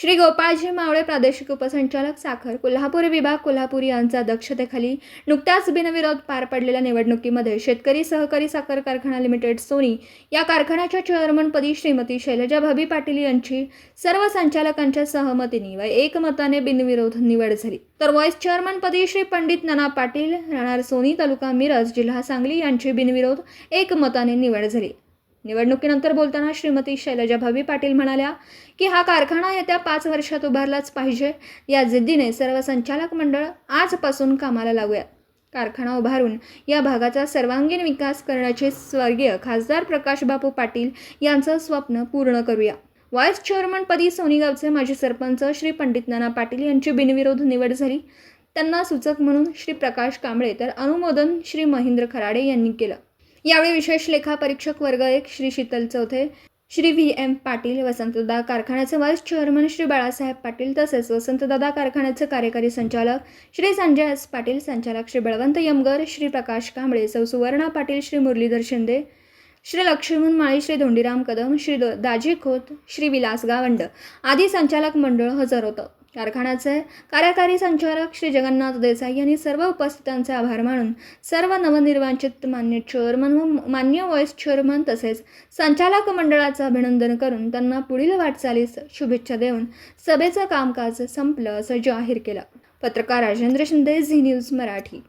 श्री गोपाळजी मावळे प्रादेशिक उपसंचालक साखर कोल्हापूर विभाग कोल्हापूर यांच्या अध्यक्षतेखाली नुकत्याच बिनविरोध पार पडलेल्या निवडणुकीमध्ये शेतकरी सहकारी साखर कारखाना लिमिटेड सोनी या कारखान्याच्या चेअरमनपदी श्रीमती शैलजा भाभी पाटील यांची सर्व संचालकांच्या सहमतीने व एकमताने बिनविरोध निवड झाली. तर व्हाईस चेअरमनपदी श्री पंडित नाना पाटील राहणार सोनी तालुका मिरज जिल्हा सांगली यांची बिनविरोध एकमताने निवड झाली. निवडणुकीनंतर बोलताना श्रीमती शैलजा भावी पाटील म्हणाल्या की हा कारखाना येत्या पाच वर्षात उभारलाच पाहिजे. या जिद्दीने सर्व संचालक मंडळ आजपासून कामाला लागूयात कारखाना उभारून या भागाचा सर्वांगीण विकास करण्याचे स्वर्गीय खासदार प्रकाश बापू पाटील यांचं स्वप्न पूर्ण करूया. व्हाईस चेअरमनपदी सोनीगावचे माजी सरपंच श्री पंडित नाना पाटील यांची बिनविरोध निवड झाली. त्यांना सूचक म्हणून श्री प्रकाश कांबळे तर अनुमोदन श्री महेंद्र खराडे यांनी केलं. यावेळी विशेष लेखा परीक्षक वर्ग एक श्री शीतल चौथे श्री व्ही एम पाटील वसंतदादा कारखान्याचे व्हाईस चेअरमन श्री बाळासाहेब पाटील तसेच वसंतदादा कारखान्याचे कार्यकारी संचालक श्री संजय एस पाटील संचालक श्री बळवंत यमगर श्री प्रकाश कांबळे सौ सुवर्णा पाटील श्री मुरलीधर शिंदे श्री लक्ष्मण माळी श्री धोंडीराम कदम श्री दाजी खोत श्री विलास गावंड आदी संचालक मंडळ हजर होतं. कारखान्याचे कार्यकारी संचालक श्री जगन्नाथ देसाई यांनी सर्व उपस्थितांचे आभार मानून सर्व नवनिर्वाचित मान्य चेअरमन व मान्य व्हाईस चेअरमन तसेच संचालक मंडळाचं अभिनंदन करून त्यांना पुढील वाटचालीस शुभेच्छा देऊन सभेचं कामकाज संपलं असं जाहीर केलं. पत्रकार राजेंद्र शिंदे झी न्यूज मराठी.